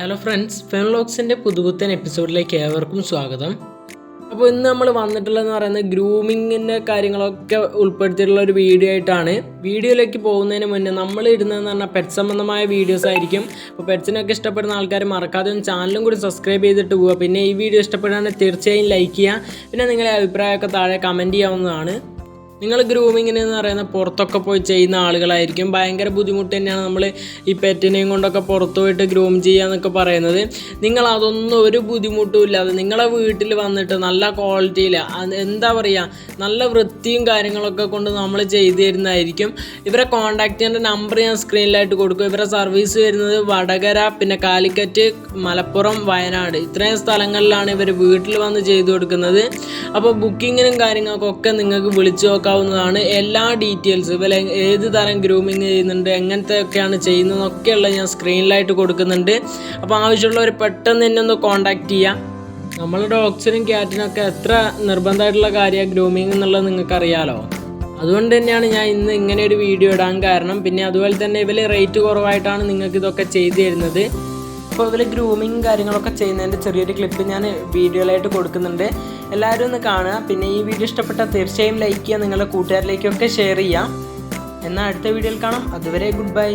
Hello friends ഫെൻലോക്സിന്റെ പുതുപുത്തൻ എപ്പിസോഡിലേക്ക് ഏവർക്കും സ്വാഗതം. അപ്പോൾ ഇന്ന് നമ്മൾ വന്നിട്ടുള്ളതെന്ന് പറയുന്നത് ഗ്രൂമിങ്ങിന്റെ കാര്യങ്ങളൊക്കെ ഉൾപ്പെടുത്തിയിട്ടുള്ള ഒരു വീഡിയോ ആയിട്ടാണ്. വീഡിയോയിലേക്ക് പോകുന്നതിന് മുന്നേ നമ്മൾ ഇടുന്നതെന്ന് പറഞ്ഞാൽ പെറ്റ് സംബന്ധമായ വീഡിയോസ് ആയിരിക്കും. അപ്പോൾ പെറ്റ്സിനൊക്കെ ഇഷ്ടപ്പെടുന്ന ആൾക്കാർ മറക്കാതെ ഒന്ന് ചാനലും കൂടി സബ്സ്ക്രൈബ് ചെയ്തിട്ട് പോവുക. പിന്നെ ഈ വീഡിയോ ഇഷ്ടപ്പെടുകയാണെങ്കിൽ തീർച്ചയായും ലൈക്ക് ചെയ്യുക. പിന്നെ നിങ്ങളുടെ അഭിപ്രായമൊക്കെ താഴെ കമന്റ് ചെയ്യാവുന്നതാണ്. നിങ്ങൾ ഗ്രൂമിങ്ങിന് എന്ന് പറയുന്ന പുറത്തൊക്കെ പോയി ചെയ്യുന്ന ആളുകളായിരിക്കും. ഭയങ്കര ബുദ്ധിമുട്ട് തന്നെയാണ് നമ്മൾ ഈ പെറ്റിനെയും കൊണ്ടൊക്കെ പുറത്ത് പോയിട്ട് ഗ്രൂം ചെയ്യാന്നൊക്കെ പറയുന്നത്. നിങ്ങൾ അതൊന്നും ഒരു ബുദ്ധിമുട്ടും ഇല്ലാതെ നിങ്ങളെ വീട്ടിൽ വന്നിട്ട് നല്ല ക്വാളിറ്റിയിൽ എന്താ പറയുക നല്ല വൃത്തിയും കാര്യങ്ങളൊക്കെ കൊണ്ട് നമ്മൾ ചെയ്തു തരുന്നതായിരിക്കും. ഇവരെ കോൺടാക്ട് ചെയ്യേണ്ട നമ്പർ ഞാൻ സ്ക്രീനിലായിട്ട് കൊടുക്കും. ഇവരെ സർവീസ് വരുന്നത് വടകര പിന്നെ കാലിക്കറ്റ് മലപ്പുറം വയനാട്. ഇത്രയും സ്ഥലങ്ങളിലാണ് ഇവർ വീട്ടിൽ വന്ന് ചെയ്തു കൊടുക്കുന്നത്. അപ്പോൾ ബുക്കിങ്ങിനും കാര്യങ്ങൾക്കൊക്കെ നിങ്ങൾക്ക് വിളിച്ചു നോക്കാവുന്നതാണ് എല്ലാ ഡീറ്റെയിൽസ്. ഇവരെ ഏത് തരം ഗ്രൂമിങ് ചെയ്യുന്നുണ്ട് എങ്ങനത്തെ ഒക്കെയാണ് ചെയ്യുന്നതെന്നൊക്കെയുള്ള ഞാൻ സ്ക്രീനിലായിട്ട് കൊടുക്കുന്നുണ്ട്. അപ്പോൾ ആവശ്യമുള്ളവർ പെട്ടെന്ന് തന്നെ ഒന്ന് കോൺടാക്ട് ചെയ്യാം. നമ്മൾ ഡോഗ്സിനും ക്യാറ്റിനൊക്കെ എത്ര നിർബന്ധമായിട്ടുള്ള കാര്യമാണ് ഗ്രൂമിങ് എന്നുള്ളത് നിങ്ങൾക്കറിയാലോ? അതുകൊണ്ട് തന്നെയാണ് ഞാൻ ഇന്ന് ഇങ്ങനെ ഒരു വീഡിയോ ഇടാൻ കാരണം. പിന്നെ അതുപോലെ തന്നെ ഇവർ റേറ്റ് കുറവായിട്ടാണ് നിങ്ങൾക്ക് ഇതൊക്കെ ചെയ്തു തരുന്നത്. അപ്പോൾ ഇവർ ഗ്രൂമിങ് കാര്യങ്ങളൊക്കെ ചെയ്യുന്നതിന്റെ ചെറിയൊരു ക്ലിപ്പ് ഞാൻ വീഡിയോയിലായിട്ട് കൊടുക്കുന്നുണ്ട്. എല്ലാവരും ഒന്ന് കാണുക. പിന്നെ ഈ വീഡിയോ ഇഷ്ടപ്പെട്ടാൽ തീർച്ചയായും ലൈക്ക് ചെയ്യുക. നിങ്ങളുടെ കൂട്ടുകാരിലേക്കൊക്കെ ഷെയർ ചെയ്യാം എന്നാൽ അടുത്ത വീഡിയോയിൽ കാണാം. അതുവരെ ഗുഡ് ബൈ